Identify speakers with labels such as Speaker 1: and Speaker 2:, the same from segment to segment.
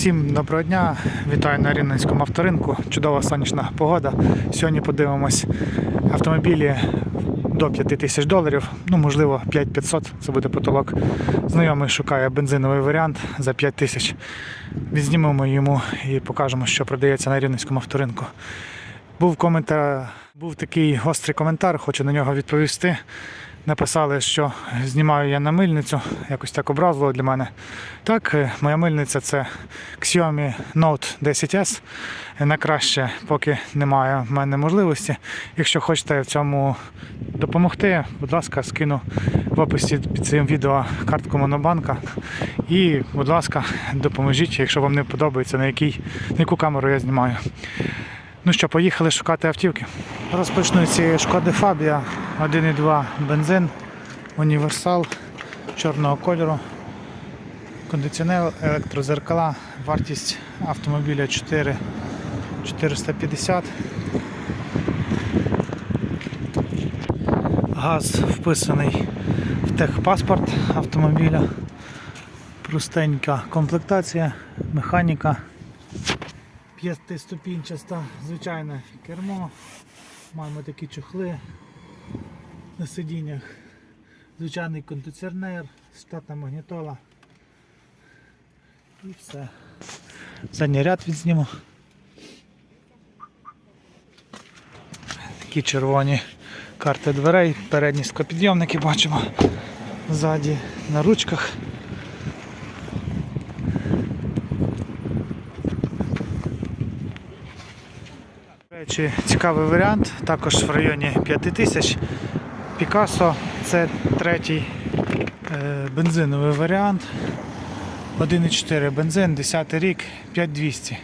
Speaker 1: Всім доброго дня, вітаю на Рівненському авторинку. Чудова сонячна погода. Сьогодні подивимось автомобілі до 5 тисяч доларів, ну можливо 5500, це буде потолок. Знайомий шукає бензиновий варіант за 5 тисяч. Відзнімемо йому і покажемо, що продається на Рівненському авторинку. Був коментар, був такий гострий коментар, хочу на нього відповісти. Написали, що знімаю я на мильницю, якось так образливо для мене. Так, е, моя мильниця це Xiaomi Note 10S. На краще, поки немає в мене можливості. Якщо хочете в цьому допомогти, будь ласка, скину в описі під цим відео картку Монобанка. І, будь ласка, допоможіть, якщо вам не подобається, на, який, на яку камеру я знімаю. Ну що, поїхали шукати автівки. Розпочну ці шкоди Фабія 1,2 бензин, універсал чорного кольору, кондиціонер, електрозеркала, вартість автомобіля 4 450. Газ вписаний в техпаспорт автомобіля. Простенька комплектація, механіка. П'ятиступінчаста звичайне кермо. Маємо такі чохли на сидіннях. Звичайний кондиціонер, штатна магнітола. І все. Задній ряд відзніму. Такі червоні карти дверей, передні склопідйомники бачимо. Ззаді на ручках. Речі, цікавий варіант, також в районі 5000. Picasso це третій е, бензиновий варіант. 1,4 бензин, 10 рік, 5200.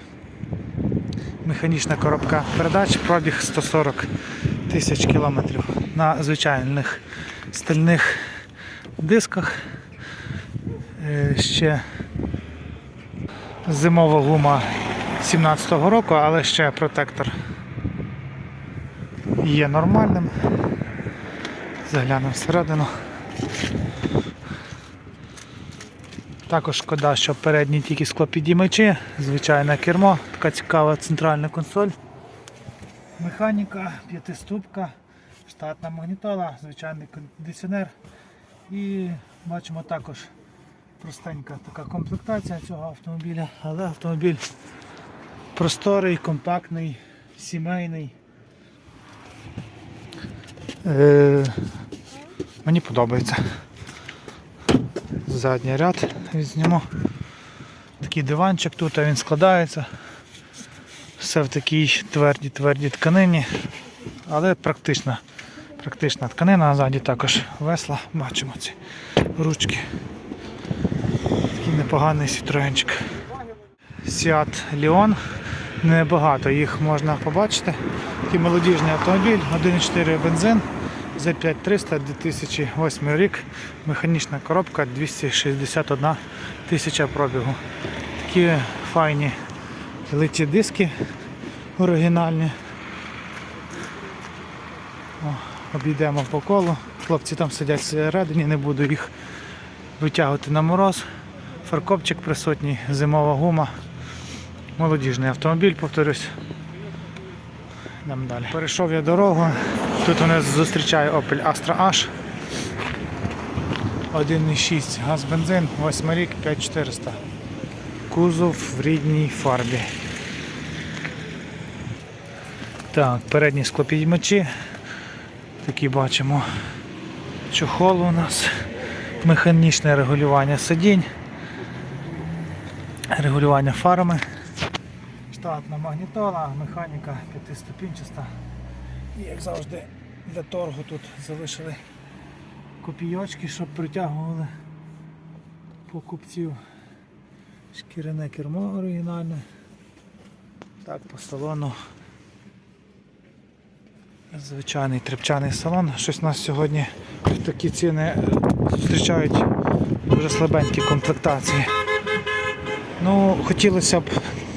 Speaker 1: Механічна коробка передач, пробіг 140 тисяч кілометрів на звичайних стальних дисках. Е, ще зимова гума 17-го року, але ще протектор є нормальним. Заглянемо всередину. Також шкода, що передні тільки склопідіймачі, звичайне кермо, така цікава центральна консоль. Механіка, п'ятиступка, штатна магнітола, звичайний кондиціонер. І бачимо також простенька така комплектація цього автомобіля, але автомобіль просторий, компактний, сімейний. Е, мені подобається. Задній ряд візьмемо. Такий диванчик тут, а він складається. Все в такій твердій твердій тканині, але практична. Практична тканина, ззаді також весла, бачимо ці ручки. Такий непоганий сітроєнчик. Seat Leon. Небагато їх можна побачити. Такий молодіжний автомобіль, 1,4 бензин за 5300 2008 рік. Механічна коробка 261 тисяча пробігу. Такі файні литі диски оригінальні. О, обійдемо по колу. Хлопці там сидять всередині, не буду їх витягувати на мороз. Фаркопчик присутній, зимова гума. Молодіжний автомобіль, повторюсь. Йдемо далі. Перейшов я дорогу. Тут у нас зустрічає Opel Astra H. 1,6 газ бензин, 8 рік, 5400. Кузов в рідній фарбі. Так, передні склопідіймачі. Такі бачимо. Чохол у нас. Механічне регулювання сидінь. Регулювання фарами. Штатна магнітола, механіка п'ятиступінчаста. І як завжди для торгу тут залишили копійочки, щоб притягували покупців. Шкіряне кермо оригінальне. Так, по салону. Звичайний тряпчаний салон. Щось нас сьогодні такі ціни зустрічають дуже слабенькі комплектації. Ну, хотілося б,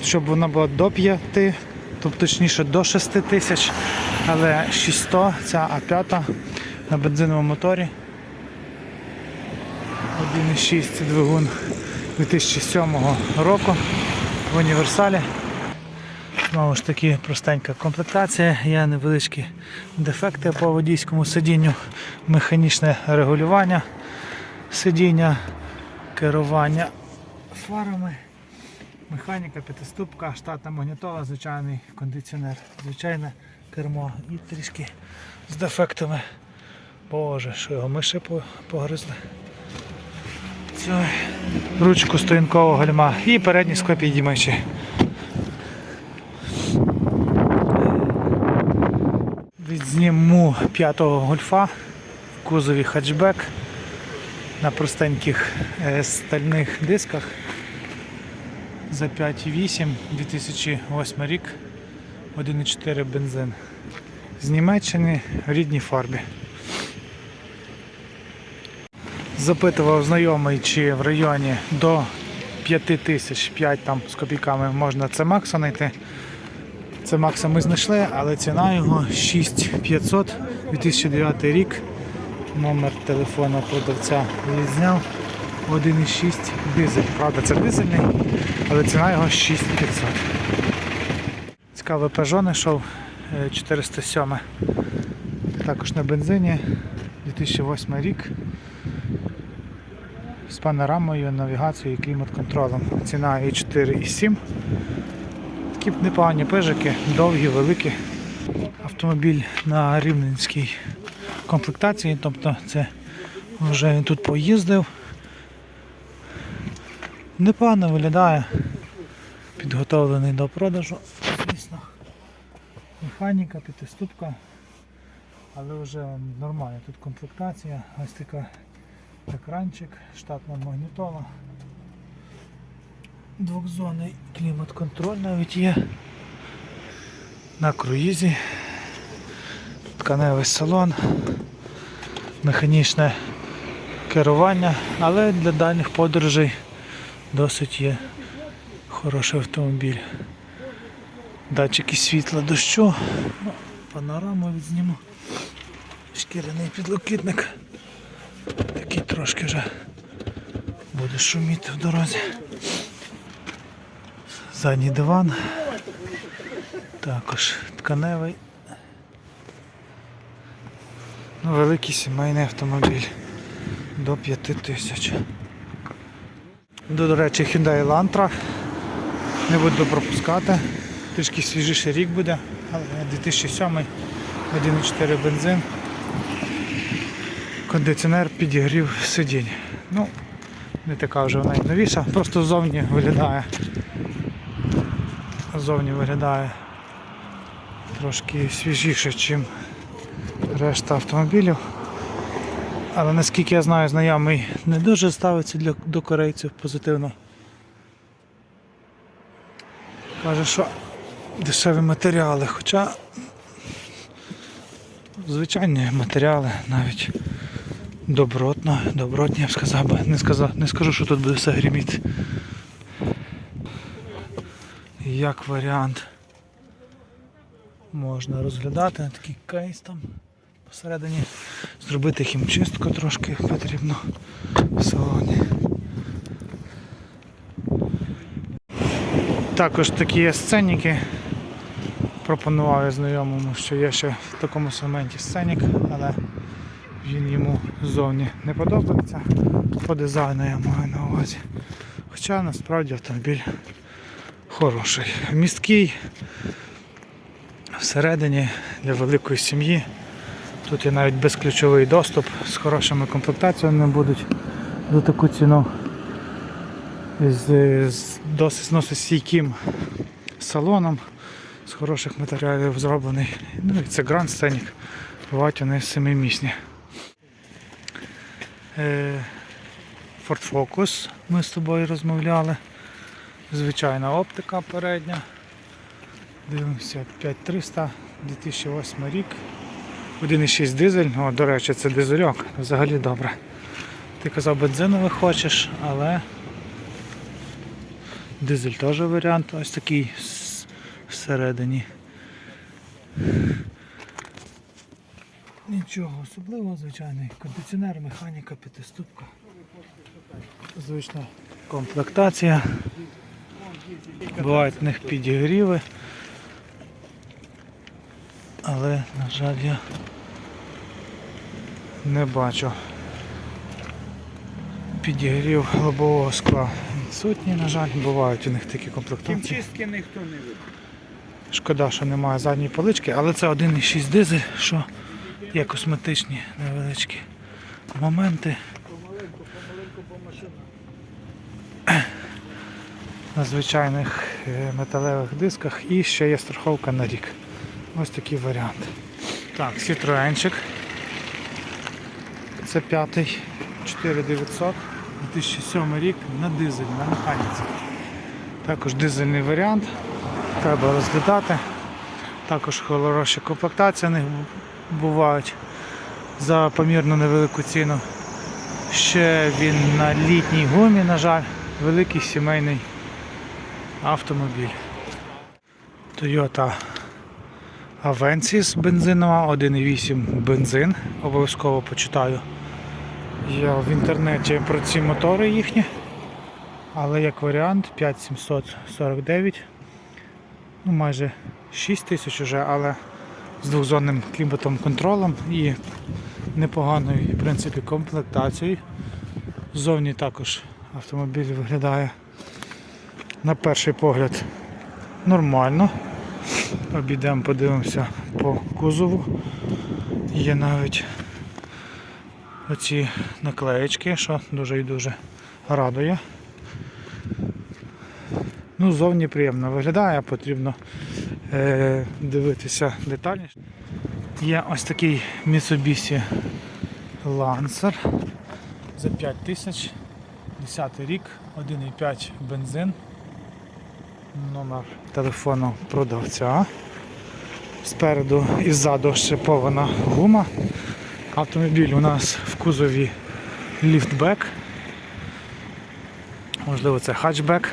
Speaker 1: щоб вона була до 5, тобто точніше до 6 тисяч, але 600, ця А5 на бензиновому моторі. 1,6 двигун 2007 року. в універсалі. Знову ж таки простенька комплектація, є невеличкі дефекти по водійському сидінню, механічне регулювання сидіння, керування фарами, механіка, п'ятиступка, штатна магнітола, звичайний кондиціонер, звичайне кермо і трішки з дефектами. Боже, що його миші погризли. Цю ручку стоянкового гальма і передні склопідіймачі. Відзніму п'ятого гольфа в кузові хатчбек на простеньких е, стальних дисках за 5,8 2008 рік 1,4 бензин. З Німеччини в рідній фарбі. Запитував знайомий, чи в районі до 5 тисяч 5 там з копійками можна це Макса знайти. Це Макса ми знайшли, але ціна його 6500 2009 рік. Номер телефона продавця відзняв 1,6 дизель. Правда, це дизельний, але ціна його 6500. Цікавий Peugeot знайшов е, 407. Також на бензині 2008 рік. З панорамою, навігацією і клімат-контролем. Ціна і 4 і 7. Такі непогані пежики, довгі, великі. Автомобіль на рівненській комплектації, тобто це вже він тут поїздив. Непогано виглядає, підготовлений до продажу, звісно. Механіка, п'ятиступка, але вже нормальна тут комплектація. Ось така екранчик, штатна магнітола. Двохзонний клімат-контроль навіть є. На круїзі. Тканевий салон, механічне керування, але для дальніх подорожей досить є хороший автомобіль. Датчики світла дощу, ну, панораму відзніму, шкіряний підлокітник, такий трошки вже буде шуміти в дорозі. Задній диван, також тканевий. Ну, великий сімейний автомобіль до 5 тисяч. До, речі, Hyundai Elantra. Не буду пропускати. Трішки свіжіший рік буде, але 2007 1,4 бензин. Кондиціонер підігрів сидінь. Ну, не така вже вона й новіша, просто ззовні виглядає. Ззовні виглядає трошки свіжіше, ніж решта автомобілів. Але наскільки я знаю, знайомий не дуже ставиться для, до корейців позитивно. Каже, що дешеві матеріали, хоча звичайні матеріали навіть добротно, добротні, я б сказав би. Не, сказав, не скажу, що тут буде все гріміти. Як варіант можна розглядати такий кейс там посередині. Зробити хімчистку трошки потрібно в салоні. Також такі є сценіки. Пропонував я знайомому, що є ще в такому сегменті сценік, але він йому ззовні не подобається. По дизайну я маю на увазі. Хоча насправді автомобіль хороший. Місткий, всередині для великої сім'ї. Тут є навіть безключовий доступ з хорошими комплектаціями будуть за таку ціну. З, з досить зносостійким салоном з хороших матеріалів зроблений. Ну це Grand Scenic. Бувають вони семимісні. Е, Ford Focus ми з тобою розмовляли. Звичайна оптика передня. Дивимося 5300 2008 рік. 1,6 дизель, о, до речі, це дизельок, взагалі добре. Ти казав бензиновий хочеш, але дизель теж варіант ось такий всередині. Нічого особливого, звичайний. Кондиціонер, механіка, п'ятиступка. Звична комплектація. Бувають в них підігріви. Але, на жаль, я не бачу. Підігрів лобового скла відсутній, на жаль, бувають у них такі комплектації.
Speaker 2: Хімчистки ніхто не веде.
Speaker 1: Шкода, що немає задньої полички, але це 1,6 дизель, що є косметичні невеличкі моменти.
Speaker 2: Помаленьку, помаленьку, бо машина.
Speaker 1: на звичайних е, металевих дисках і ще є страховка на рік. Ось такий варіант. Так, Citroenчик. Це п'ятий 4900 2007 рік на дизель, на механіці. Також дизельний варіант. Треба розглядати. Також хороші комплектації в них бувають за помірно невелику ціну. Ще він на літній гумі, на жаль, великий сімейний автомобіль. Toyota Avensis бензинова, 1,8 бензин. Обов'язково почитаю. Я в інтернеті про ці мотори їхні. Але як варіант 5749. Ну, майже 6 тисяч уже, але з двохзонним кліматом контролем і непоганою в принципі комплектацією. Ззовні також автомобіль виглядає на перший погляд нормально. Обійдемо, подивимося по кузову. Є навіть оці наклеєчки, що дуже і дуже радує. Ну, зовні приємно виглядає, потрібно е, дивитися детальніше. Є ось такий Mitsubishi Lancer за 5 тисяч, 10 рік, 1,5 бензин, номер телефону продавця. Спереду і ззаду шипована гума. Автомобіль у нас в кузові ліфтбек. Можливо, це хатчбек.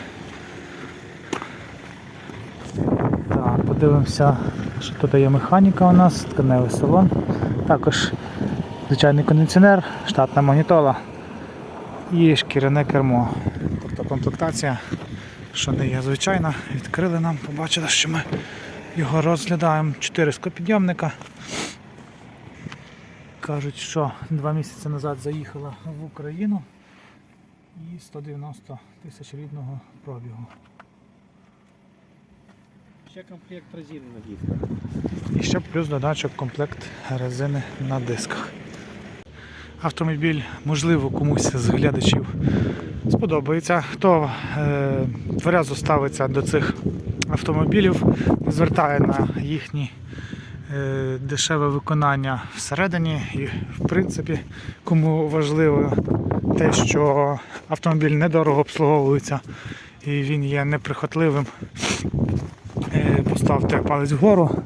Speaker 1: Так, подивимося, що тут є механіка у нас, тканевий салон. Також звичайний кондиціонер, штатна магнітола і шкіряне кермо. Тобто комплектація, що не є звичайна, відкрили нам, побачили, що ми його розглядаємо. 4 склопідйомника. Кажуть, що два місяці назад заїхала в Україну і 190 тисяч рідного пробігу.
Speaker 2: Ще комплект резини на дисках.
Speaker 1: І ще плюс додачок комплект резини на дисках. Автомобіль, можливо, комусь з глядачів сподобається. Хто е, тверезо ставиться до цих автомобілів, звертає на їхні е, дешеве виконання всередині. І, в принципі, кому важливо те, що автомобіль недорого обслуговується і він є неприхотливим, е, поставте палець вгору.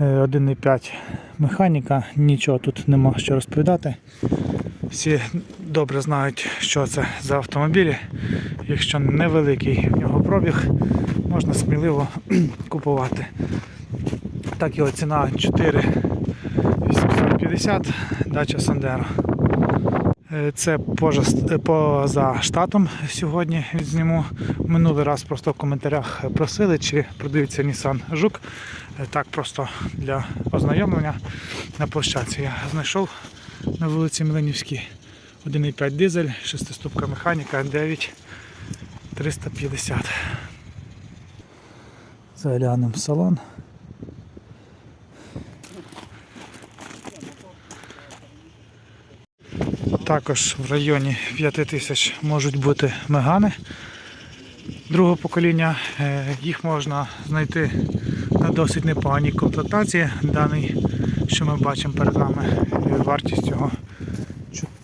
Speaker 1: Е, 1,5 механіка, нічого тут нема що розповідати. Всі добре знають, що це за автомобілі. Якщо невеликий в нього пробіг, можна сміливо купувати. Так його ціна 4,850, дача Сандеро. Е, Це поза, поза штатом сьогодні відзніму. Минулий раз просто в коментарях просили, чи продаються Nissan Жук. Е, Так просто для ознайомлення на площадці. Я знайшов на вулиці Млинівській 1,5 дизель, 6-ступка механіка 9,350. Заглянемо в салон. Також в районі 5 тисяч можуть бути мегани другого покоління. Е, Їх можна знайти на досить непоганій комплектації. Даний, що ми бачимо перед нами, вартість його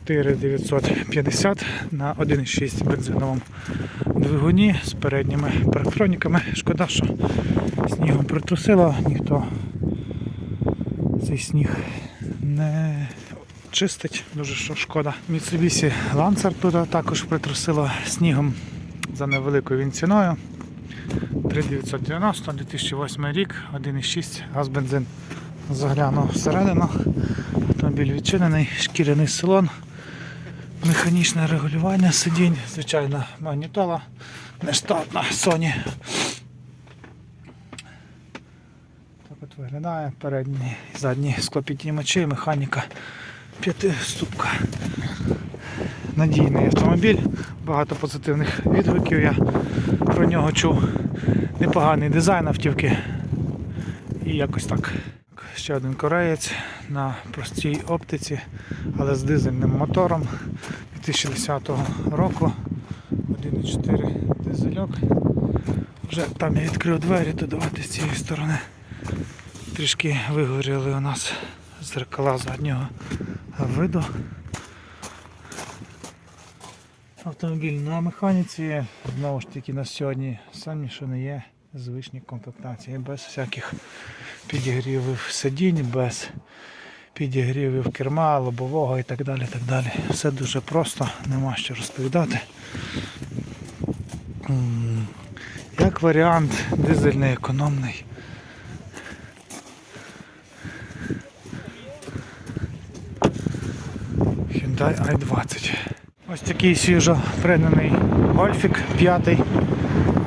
Speaker 1: 4950 на 1,6 бензиновому двигуні з передніми парктроніками. Шкода, що снігом притрусило, ніхто цей сніг не чистить, дуже що шкода. Mitsubishi Lancer тут також притрусило снігом за невеликою він ціною. 3990, 2008 рік, 1,6 газ бензин. Заглянув всередину. Автомобіль відчинений, шкіряний салон, механічне регулювання сидінь, звичайна магнітола, нештатна Sony. Так от виглядає передні і задні склопіднімачі, механіка п'ятиступка. Надійний автомобіль, багато позитивних відгуків я про нього чув. Непоганий дизайн автівки. І якось так. Ще один кореєць на простій оптиці, але з дизельним мотором 2010 року. 1,4 дизельок. Вже там я відкрив двері, то давайте з цієї сторони. Трішки вигоріли у нас зеркала заднього виду. Автомобіль на механіці, знову ж таки на сьогодні самі що не є звичні комплектації, без всяких підігрівів сидінь, без підігрівів керма, лобового і так далі. так далі. Все дуже просто, нема що розповідати. Як варіант, дизельний економний. Hyundai i20. Ось такий свіжо пригнаний гольфік п'ятий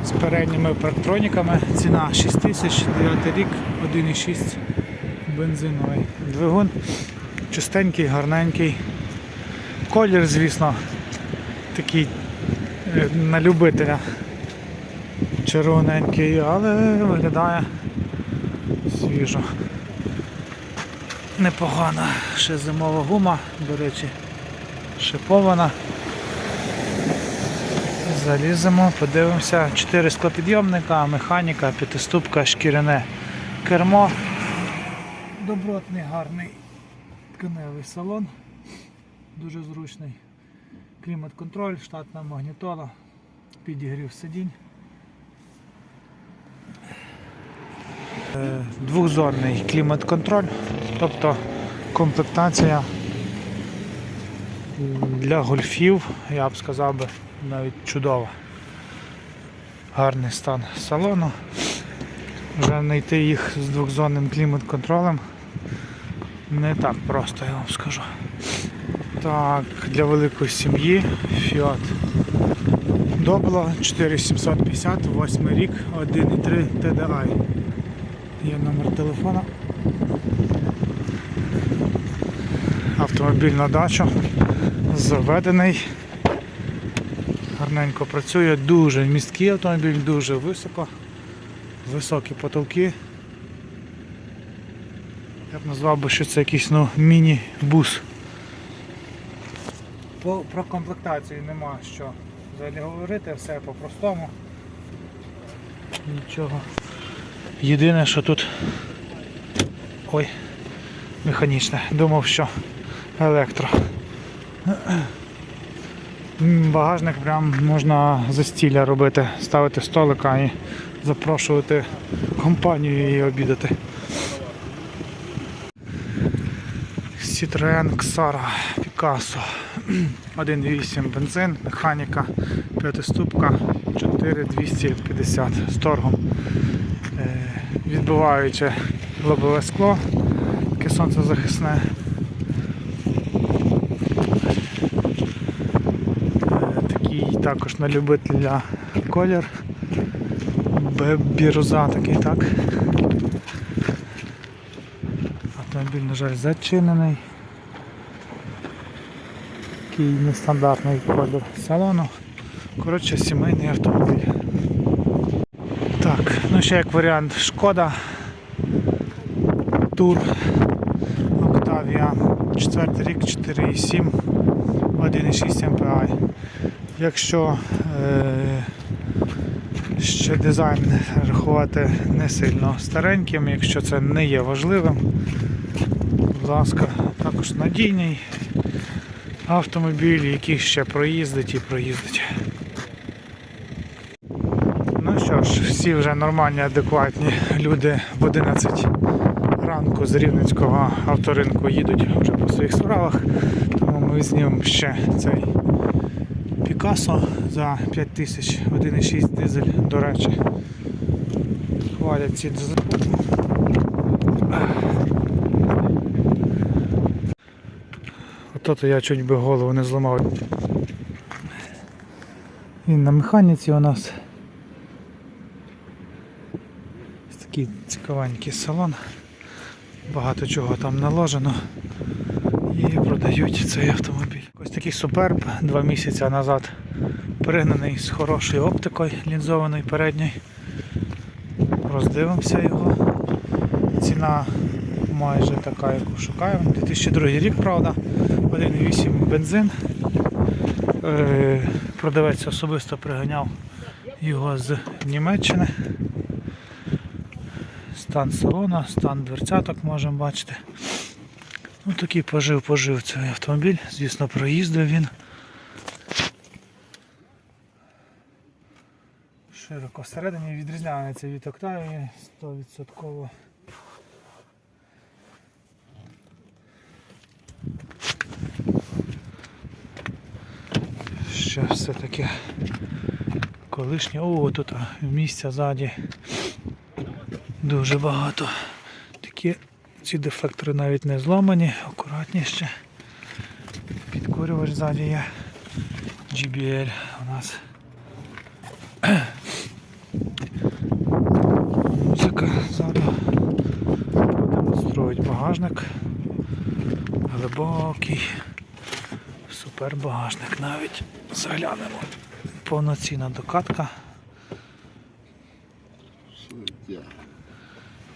Speaker 1: з передніми парктроніками. Ціна 6 тисяч, 9 рік, 1,6 бензиновий двигун. Чистенький, гарненький. Колір, звісно, такий е, на любителя червоненький, але виглядає свіжо. Непогана ще зимова гума, до речі, шипована. Заліземо, подивимося. Чотири склопідйомника, механіка, п'ятиступка, шкіряне кермо. Добротний, гарний тканевий салон. Дуже зручний. Клімат-контроль, штатна магнітола, підігрів сидінь. Е, Двохзорний клімат-контроль, тобто комплектація для гольфів, я б сказав би, навіть чудова. Гарний стан салону. Вже знайти їх з двохзонним клімат-контролем не так просто, я вам скажу. Так, для великої сім'ї Fiat Doblo 4750, 8 рік, 1,3 TDI. Є номер телефона. Автомобіль на дачу. Заведений. Гарненько працює, дуже місткий автомобіль, дуже високо. Високі потолки. Б назвав би, що це якийсь ну, міні-бус. Про комплектацію нема що взагалі говорити, все по-простому. Нічого. Єдине, що тут... Ой, механічне. Думав, що електро. Багажник прям можна застілля робити, ставити столика і запрошувати компанію і обідати. Citroen Xara Picasso 1.8 бензин, механіка, п'ятиступка 4250 з торгом. Е, Відбиваюче лобове скло, таке сонцезахисне. Е, Такий також на любителя колір. Біруза такий, так. Автомобіль, на жаль, зачинений. Такий нестандартний колір салону. Коротше, сімейний автомобіль. Так, ну ще як варіант шкода. Тур Octavia 4 рік 4,7 1,6 MPI. Якщо е, ще дизайн рахувати не сильно стареньким, якщо це не є важливим, будь ласка, також надійний автомобіль, який ще проїздить і проїздить. Ну що ж, всі вже нормальні, адекватні люди в 11 ранку з Рівненського авторинку їдуть вже по своїх справах. Тому ми візьмемо ще цей Пікасо за 5 тисяч 1,6 дизель, до речі. Хвалять ці дизель. Ото то я чуть би голову не зламав. Він на механіці у нас. Такий цікавенький салон. Багато чого там наложено. І продають цей автомобіль. Ось такий суперб два місяці назад пригнаний з хорошою оптикою лінзованою передньою. Роздивимося його. Ціна майже така, яку шукаємо. 2002 рік, правда. 1,8 бензин. Е, Продавець особисто приганяв його з Німеччини. Стан салона, стан дверцяток можемо бачити. Ну такий пожив-пожив цей автомобіль. Звісно, проїздив він. Широко всередині відрізняється від Октавії 100%. Ще все таке колишнє. О, тут місця ззаді дуже багато. Такі ці дефектори навіть не зламані, акуратні ще. Підкурювач ззаді є. GBL у нас. Музика ззаду. Демонструють багажник. Глибокий. Супер багажник навіть. Заглянемо. Повноцінна докатка.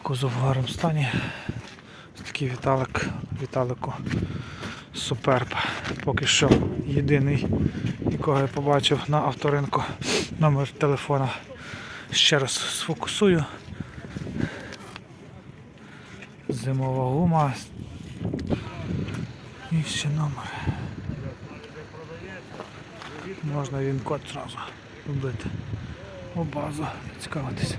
Speaker 1: Кузов в гарному стані. Ось такий Віталик, Віталику Суперб. Поки що єдиний, якого я побачив на авторинку. Номер телефона ще раз сфокусую. Зимова гума. І ще номер. Можна він код сразу вбити. У базу цікавитися.